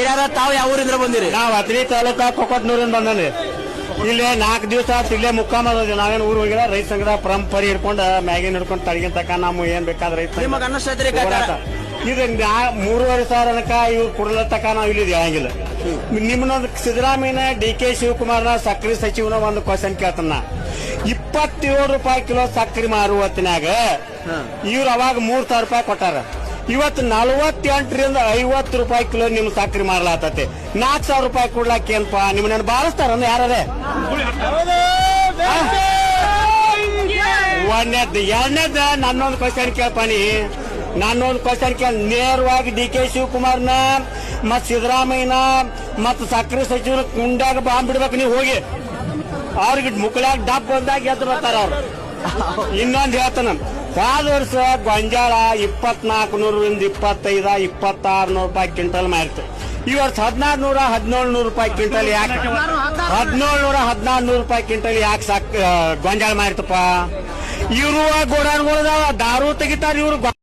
ಹಿರಿಯರ ತಾವು ಯಾವ ಊರಿಂದ ಬಂದಿರಿ? ನಾವ್ ಅತ್ರಿ ತಾಲೂಕ ಕೊಕ್ಕಟ್ನೂರಿಂದ ಬಂದಿ ಇಲ್ಲೇ ನಾಲ್ಕು ದಿವಸ ಆತ್ ಇಲ್ಲೇ ಮುಕ್ಕಾಮ ನಾವೇನು ಊರು ಹೋಗಿಲ್ಲ. ರೈತ ಸಂಘದ ಪರಂಪರೆ ಹಿಡ್ಕೊಂಡು ಮ್ಯಾಗಿನ ಹಿಡ್ಕೊಂಡು ತಳಗಿನ ತಕ ನಮ್ಮ ಏನ್ ಬೇಕಾದ ರೈತ ನಿಮಗ ಅನ್ನಿಸ್ತೈತ್ರಿ ಕಾಕ? ಹೋರಾಟ. ಇದು ನಾ- ಮೂರುವರೆ ಸಾವಿರ ತನಕ ಇವ್ರು ಕೊಡಲ ತಕ ನಾವು ಇಲ್ಲಿ ಹೇಳಂಗಿಲ್ಲ ನಿಮ್ಮನ್ನೊಂದು ಸಿದ್ದರಾಮಯ್ಯನ ಡಿ ಕೆ ಶಿವಕುಮಾರ್ನ ಸಕ್ಕರೆ ಸಚಿವನ ಒಂದು ಕ್ವಶನ್ ಕೇಳ್ತಾನ ಇಪ್ಪತ್ತೇಳು ರೂಪಾಯಿ ಕಿಲೋ ಸಕ್ಕರೆ ಮಾರುವ ಹೊತ್ತಿನಾಗ ಇವ್ರು ಅವಾಗ ಮೂರ್ ಸಾವಿರ ರೂಪಾಯಿ ಕೊಟ್ಟಾರ. ಇವತ್ತು ನಲವತ್ತೆಂಟರಿಂದ ಐವತ್ತು ರೂಪಾಯಿ ಕಿಲೋ ನಿಮ್ ಸಕ್ರೆ ಮಾರ್ಲಾತತಿ. ನಾಲ್ಕು ಸಾವಿರ ರೂಪಾಯಿ ಕೊಡ್ಲಾಕ ನಿಮ್ ನಿಮ್ಮನ್ನ ಬಾರಿಸ್ತಾರ ಯಾರದೇ? ಒಂದನೇದ್ದು ಎರಡನೇದ ನನ್ನೊಂದು ಕ್ವಶನ್ ಕೇಳ್ಪಾನಿ ನನ್ನೊಂದು ಕ್ವಶನ್ ಕೇಳ ನೇರವಾಗಿ ಡಿ ಕೆ ಶಿವಕುಮಾರ್ನ ಮತ್ ಸಿದ್ದರಾಮಯ್ಯನ ಮತ್ ಸಕ್ರೆ ಸಚಿವರು ಕುಂಡಾಗ ಬಾಂಬ್ ಬಿಡ್ಬೇಕು ನೀವು ಹೋಗಿ. ಅವ್ರಿಗೆ ಮುಕ್ಕಳಾಗ ಡಬ್ ಬಂದಾಗ ಎದ್ದು ಬರ್ತಾರ ಅವ್ರು. ಇನ್ನೊಂದು ಹೇಳ್ತಾನ. ಹೋದ ವರ್ಷ ಗೊಂಜಾಳ ಇಪ್ಪತ್ನಾಲ್ಕು ನೂರರಿಂದ ಇಪ್ಪತ್ತೈದ, ಇಪ್ಪತ್ತಾರು ನೂರು ರೂಪಾಯಿ ಕ್ವಿಂಟಲ್ ಮಾರಿತು ಈ ವರ್ಷ ಹದಿನಾರು ನೂರ ಹದಿನೇಳು ನೂರು ರೂಪಾಯಿ ಕ್ವಿಂಟಲ್ ಯಾಕೆ? ಹದಿನೇಳು ನೂರ ಹದಿನಾರು ನೂರು ರೂಪಾಯಿ ಕ್ವಿಂಟಲ್ ಯಾಕೆ ಸಾಕ್ ಗೊಂಜಾಳ ಮಾರ್ತಪ್ಪ ಇವರು ಗೋಡಾನ್ಗಳದಾವ ದಾರು ತೆಗಿತಾರ ಇವ್ರು